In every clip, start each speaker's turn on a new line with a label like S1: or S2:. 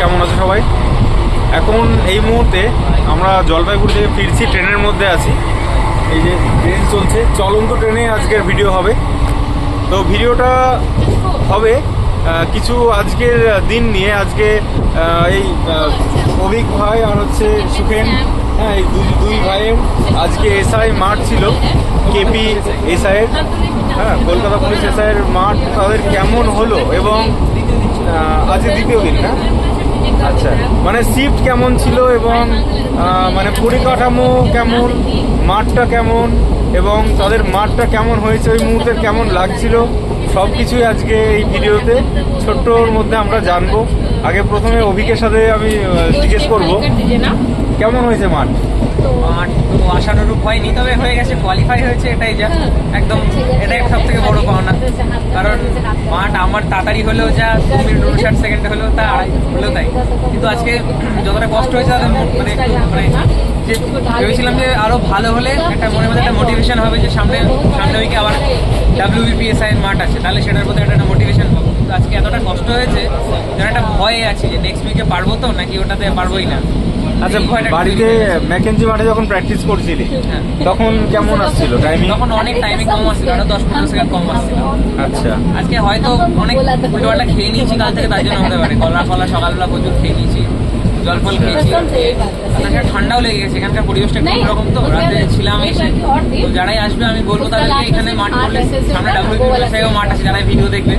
S1: কেমন আছে সবাই? এখন এই মুহূর্তে আমরা জলপাইগুড়ি থেকে ফিরছি, ট্রেনের মধ্যে আছি। এই যে ট্রেন চলছে, চলন্ত ট্রেনে আজকের ভিডিও হবে। তো ভিডিওটা হবে কিছু আজকের দিন নিয়ে। আজকে এই অভিক ভাই আর হচ্ছে সুখেন হ্যাঁ এই দুই দুই ভাইয়ের আজকে এসআই মাঠ ছিল, কেপি এসআইয়ের। হ্যাঁ কলকাতা পুলিশ এসআইয়ের মাঠ তাদের কেমন হলো এবং আজকে দ্বিতীয় দিন না? আচ্ছা মানে শিফট কেমন ছিল এবং মানে পরিকাঠামো কেমন, মাঠটা কেমন, এবং তাদের মাঠটা কেমন হয়েছে, ওই মুহূর্তে কেমন লাগছিল সব কিছুই আজকে এই ভিডিওতে ছোট্টর মধ্যে আমরা জানব। আগে প্রথমে অভিকের সাথে আমি জিজ্ঞেস করব, কেমন হয়েছে মাঠ?
S2: মাঠ তো আশানুরূপ হয়নি, তবে হয়ে গেছে কোয়ালিফাই হয়েছে, এটাই যা, একদম, এটাই সব থেকে বড় পাওনা। কারণ মাঠ আমার তাড়াতাড়ি হলেও যা দু মিনিট, উনষাট সেকেন্ডে হলেও তা আড়াই হলেও তাই। কিন্তু আজকে যতটা কষ্ট হয়েছে তাদের মানে মানে যে ভেবেছিলাম যে আরও ভালো হলে একটা মনের মধ্যে একটা মোটিভেশন হবে যে সামনে সামনে উইকে আবার ডাব্লিউবিপিএসআই মাঠ আছে, তাহলে সেটার প্রতি একটা মোটিভেশন হবে। কিন্তু আজকে এতটা কষ্ট হয়েছে, যেন একটা ভয়ে আছে যে নেক্সট উইকে পারব তো, নাকি ওটাতে পারবোই না?
S1: আচ্ছা বাড়িতে। ম্যাকেঞ্জি মাঠে যখন প্র্যাকটিস করছিলি
S2: হ্যাঁ।
S1: তখন কেমন আসছিল? টাইমিং
S2: তখন অনেক টাইমিং কম আসছিল আরও দশ পনেরো সেকেন্ড কম আসছিল।
S1: আচ্ছা।
S2: আজকে হয়তো অনেক উল্টোপাল্টা খেয়ে নিয়েছি কাল থেকে তাই জন্য হতে পারে কলা ফলা সকালবেলা প্রচুর খেয়ে নিয়েছি। জল ফল খেয়েছি। তাছাড়া ঠান্ডাও লেগে গেছে এখানকার পরিবেশটা একটু অন্যরকম তো রাতে ছিলাম এসে। তো যারাই আসবে আমি বলব তাদেরকে এখানে মাঠ করলে সামনে ডাব্লিউপিএসআইও মাঠ আছে। যারা ভিডিও দেখবে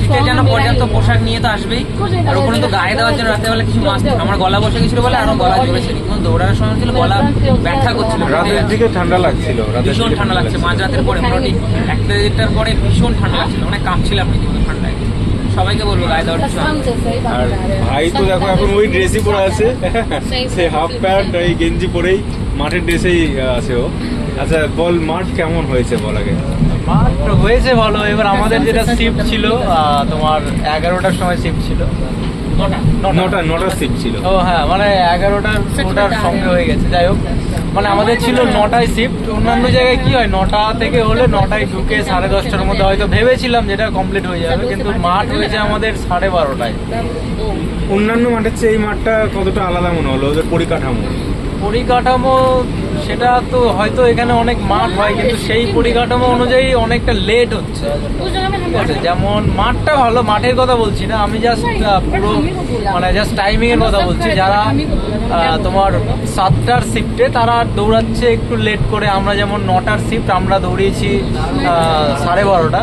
S2: শীতের জন্য পর্যাপ্ত পোশাক নিয়ে তো আসবেই। আর ওখানে তো গায়ে দেওয়ার জন্য রাত্রেবেলা কিছু মাস্ক আমার গলা বসে গেছিল বলে আরও গলা জোরেছিল কিন্তু দৌড়ানোর সময় ছিল গলা ব্যথা করছিল।
S1: রাতের দিকে ঠান্ডা লাগছিল
S2: ভীষণ ঠান্ডা লাগছে মাঝরাতের পরে মোটামুটি একটা দেড়টার পরে ভীষণ ঠান্ডা লাগছিল মানে কাঁপছিলাম ঠান্ডায় সবাইকে বলব গায়ে দেওয়ার
S1: আর ভাই তো দেখো এখন ওই ড্রেসই পরে আছে। সে হাফ প্যান্ট এই গেঞ্জি পরেই মাঠের ড্রেসেই আছে ও। আচ্ছা বল মাঠ কেমন হয়েছে বল আগে?
S3: মাঠ হয়েছে ভালো। এবার আমাদের যেটা শিফট ছিল তোমার এগারোটার সময় শিফট ছিল।
S2: নটা।
S1: নটা। নটা সিট ছিল।
S3: ও হ্যাঁ মানে এগারোটার ওটার সঙ্গে হয়ে গেছে। যাই হোক মানে আমাদের ছিল নটায় শিফট অন্যান্য জায়গায় কি হয়, নটা থেকে হলে নটায় ঢুকে সাড়ে দশটার মধ্যে হয়তো ভেবেছিলাম যেটা কমপ্লিট হয়ে যাবে, কিন্তু মাঠ হয়েছে আমাদের সাড়ে বারোটায়।
S1: অন্যান্য মাঠের চেয়ে এই মাঠটা কতটা আলাদা মনে হলো, ওদের পরিকাঠামো?
S3: পরিকাঠামো সেটা তো হয়তো এখানে অনেক মাঠ হয় কিন্তু সেই পরিকাঠামো অনুযায়ী অনেকটা লেট হচ্ছে। ঠিক আছে? যেমন মাঠটা ভালো মাঠের কথা বলছি না আমি জাস্ট পুরো মানে জাস্ট টাইমিং এর কথা বলছি। যারা তোমার সাতটার শিফটে তারা দৌড়াচ্ছে একটু লেট করে। আমরা যেমন নটার শিফট আমরা দৌড়িয়েছি সাড়ে বারোটা।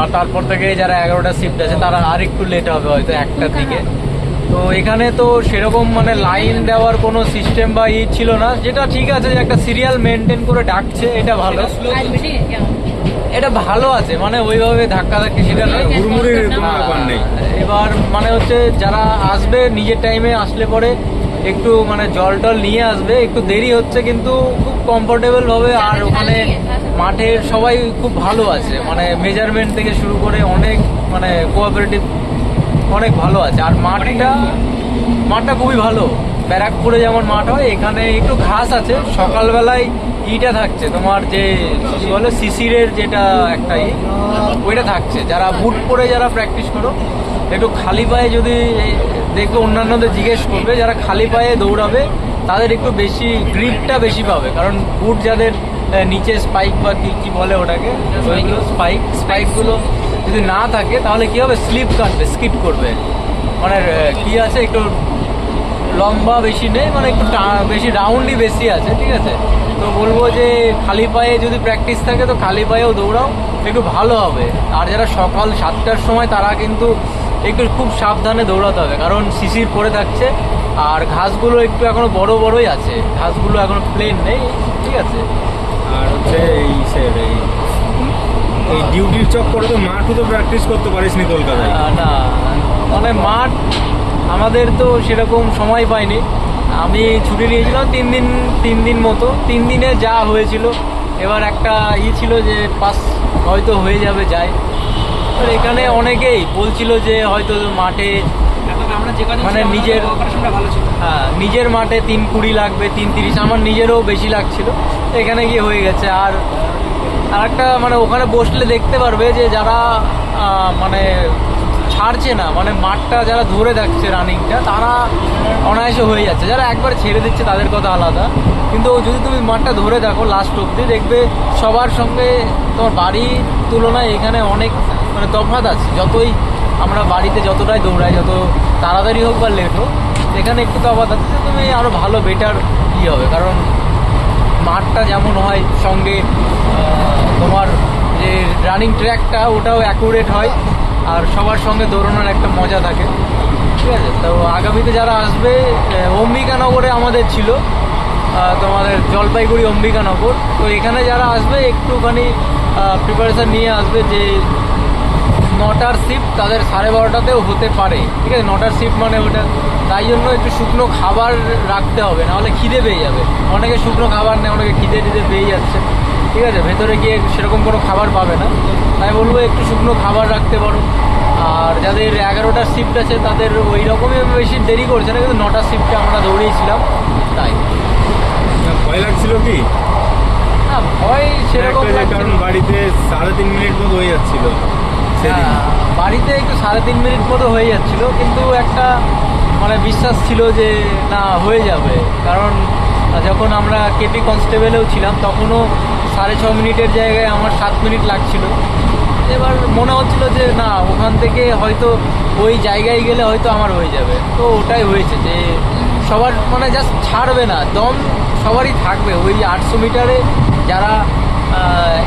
S3: আর তারপর থেকে যারা এগারোটা শিফট আছে তারা আর একটু লেট হবে হয়তো একটার দিকে। তো এখানে তো সেরকম মানে লাইন দেওয়ার কোনো সিস্টেম বা ই ছিল না। যেটা ঠিক আছে যে একটা সিরিয়াল মেনটেন করে ডাকছে এটা ভালো। এটা ভালো আছে মানে ওইভাবে ধাক্কা ধাক্কি সেটা নেই।
S1: হুড়মুড়ির কোনো
S3: হ্যাঁ,
S1: ব্যাপার নেই।
S3: এবার মানে হচ্ছে যারা আসবে নিজের টাইমে আসলে পরে একটু মানে জল টল নিয়ে আসবে একটু দেরি হচ্ছে কিন্তু খুব কমফোর্টেবল ভাবে আর ওখানে মাঠের সবাই খুব ভালো আছে। মানে মেজারমেন্ট থেকে শুরু করে অনেক মানে কোঅপারেটিভ অনেক ভালো আছে। আর মাঠটা মাঠটা খুবই ভালো। ব্যারাকপুরে যেমন মাঠ হয়, এখানে একটু ঘাস আছে। সকালবেলায় ইটা থাকছে। তোমার যে, কি বলে, শিশিরের যেটা একটা ওইটা থাকছে। যারা বুট পরে যারা প্র্যাকটিস করো, একটু খালি পায়ে যদি দেখবে অন্যান্যদের জিজ্ঞেস করবে, যারা খালি পায়ে দৌড়াবে, তাদের একটু বেশি গ্রিপটা বেশি পাবে। কারণ বুট যাদের নিচে স্পাইক বা কি কি বলে ওটাকে স্পাইক স্পাইকগুলো যদি না থাকে, তাহলে কি হবে? স্লিপ কাটবে, স্কিপ করবে। মানে কি আছে? একটু লম্বা বেশি নেই মানে একটু বেশি রাউন্ডই বেশি আছে, ঠিক আছে? তো বলব যে, খালি পায়ে যদি প্র্যাকটিস থাকে, তো খালি পায়েও দৌড়াও, একটু ভালো হবে। আর যারা সকাল সাতটার সময়, তারা কিন্তু একটু খুব সাবধানে দৌড়াতে হবে। কারণ শিশির পড়ে থাকছে, আর ঘাসগুলো একটু এখনও বড় বড়ই আছে। ঘাসগুলো এখনও প্লেন নেই, ঠিক আছে?
S1: আর হচ্ছে এই এই ডিউটির চক করে তো মাঠও তো প্র্যাকটিস করতে পারিস নি কলকাতায়।
S3: না মানে মাঠ আমাদের তো সেরকম সময় পাইনি। আমি ছুটি নিয়েছিলাম তিন দিন তিন দিন মতো। তিন দিনে যা হয়েছিল, এবার একটা ই ছিল যে পাস হয়তো হয়ে যাবে আর এখানে অনেকেই বলছিল যে হয়তো মাঠে মানে নিজের- হ্যাঁ নিজের মাঠে তিন কুড়ি লাগবে, তিন তিরিশ, আমার নিজেরও বেশি লাগছিল। এখানে গিয়ে হয়ে গেছে। আর আর একটা মানে ওখানে বসলে দেখতে পারবে যে যারা মানে ছাড়ছে না মানে মাঠটা যারা ধরে থাকছে রানিংটা, তারা অনায়াসে হয়ে যাচ্ছে। যারা একবার ছেড়ে দিচ্ছে তাদের কথা আলাদা। কিন্তু যদি তুমি মাঠটা ধরে দেখো লাস্ট অব্দি দেখবে সবার সঙ্গে তোমার বাড়ির তুলনায় এখানে অনেক মানে তফাৎ আছে। যতই আমরা বাড়িতে যতটাই দৌড়াই, যত তাড়াতাড়ি হোক বা লেট হোক, এখানে একটু তফাৎ আছে তুমি আরও ভালো বেটার ই হবে। কারণ মাঠটা যেমন হয়, সঙ্গে তোমার যে রানিং ট্র্যাকটা ওটাও অ্যাকুরেট হয়। আর সবার সঙ্গে দৌড়ানোর একটা মজা থাকে। ঠিক আছে? তো আগামীতে যারা আসবে অম্বিকানগরে আমাদের ছিল। তোমাদের জলপাইগুড়ি অম্বিকানগর। তো এখানে যারা আসবে, একটুখানি প্রিপারেশান নিয়ে আসবে যে নটার শিফট তাদের সাড়ে বারোটাতেও হতে পারে ঠিক আছে? নটার শিফট মানে ওটা তাই জন্য একটু শুকনো খাবার রাখতে হবে নাহলে খিদে পেয়ে যাবে। অনেকে শুকনো খাবার নেই অনেকে খিদে টিদে পেয়ে যাচ্ছে ঠিক আছে? ভেতরে গিয়ে সেরকম কোনো খাবার পাবে না। তাই বলব একটু শুকনো খাবার রাখতে পারো। আর যাদের এগারোটার শিফট আছে তাদের ওই রকমই বেশি দেরি করছে না কিন্তু নটার শিফটে আমরা দৌড়িয়েছিলাম তাই।
S1: ভয় লাগছিল কি?
S3: না ভয় সেরকম
S1: কারণ বাড়িতে সাড়ে তিন মিনিট মতো হয়ে যাচ্ছিল।
S3: হ্যাঁ, বাড়িতে একটু সাড়ে তিন মিনিট মতো হয়ে যাচ্ছিল কিন্তু একটা মানে বিশ্বাস ছিল যে না হয়ে যাবে। কারণ যখন আমরা কেপি কনস্টেবলেও ছিলাম তখনও সাড়ে ছ মিনিটের জায়গায় আমার সাত মিনিট লাগছিল। এবার মনে হচ্ছিল যে না ওখান থেকে হয়তো ওই জায়গায় গেলে হয়তো আমার হয়ে যাবে। তো ওটাই হয়েছে যে সবার মানে জাস্ট ছাড়বে না দম সবারই থাকবে। ওই আটশো মিটারে যারা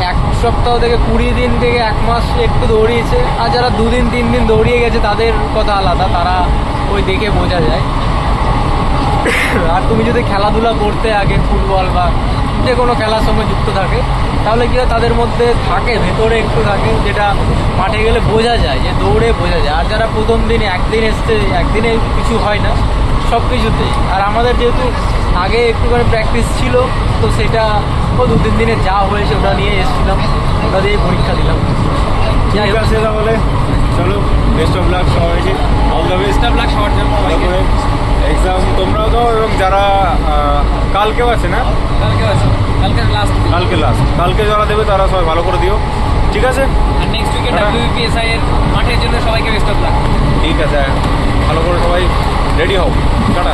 S3: এক সপ্তাহ থেকে কুড়ি দিন থেকে এক মাস একটু দৌড়িয়েছে। আর যারা দুদিন, তিন দিন দৌড়িয়ে গেছে, তাদের কথা আলাদা, তারা ওই দেখে বোঝা যায়। আর তুমি যদি খেলাধুলা করতে আগে, ফুটবল বা যে কোনো খেলার সঙ্গে যুক্ত থাকে, তাহলে কি তাদের মধ্যে থাকে, ভেতরে একটু থাকে, যেটা মাঠে গেলে বোঝা যায়, যে দৌড়ে বোঝা যায়। আর যারা প্রথম দিন, একদিন এসছে, একদিনে কিছু হয় না সব কিছুতেই আর আমাদের যেহেতু আগে একটুখানি প্র্যাকটিস ছিল, তো সেটা দু তিন দিনে যা হয়েছে ওটা নিয়ে এসেছিলাম ওটা দিয়ে পরীক্ষা দিলাম।
S1: ঠিক আছে তাহলে চলো বেস্ট অফ লাক সবাইকে। অল দ্য বেস্ট
S2: ব্লাক সবার জন্য।
S1: এক্সাম তোমরাও দাও এবং যারা কালকেও আছে না?
S2: কালকে আছে। কালকে লাস্ট
S1: কালকে লাস্ট কালকে যারা দেবে তারা সবাই ভালো করে দিও। ঠিক আছে?
S2: আর নেক্সট উইকে। ডাব্লিউপিএসআই এর মাঠের জন্য সবাইকে বেস্ট অফ লাক
S1: ঠিক আছে। ভালো করে সবাই রেডি হও। টাটা।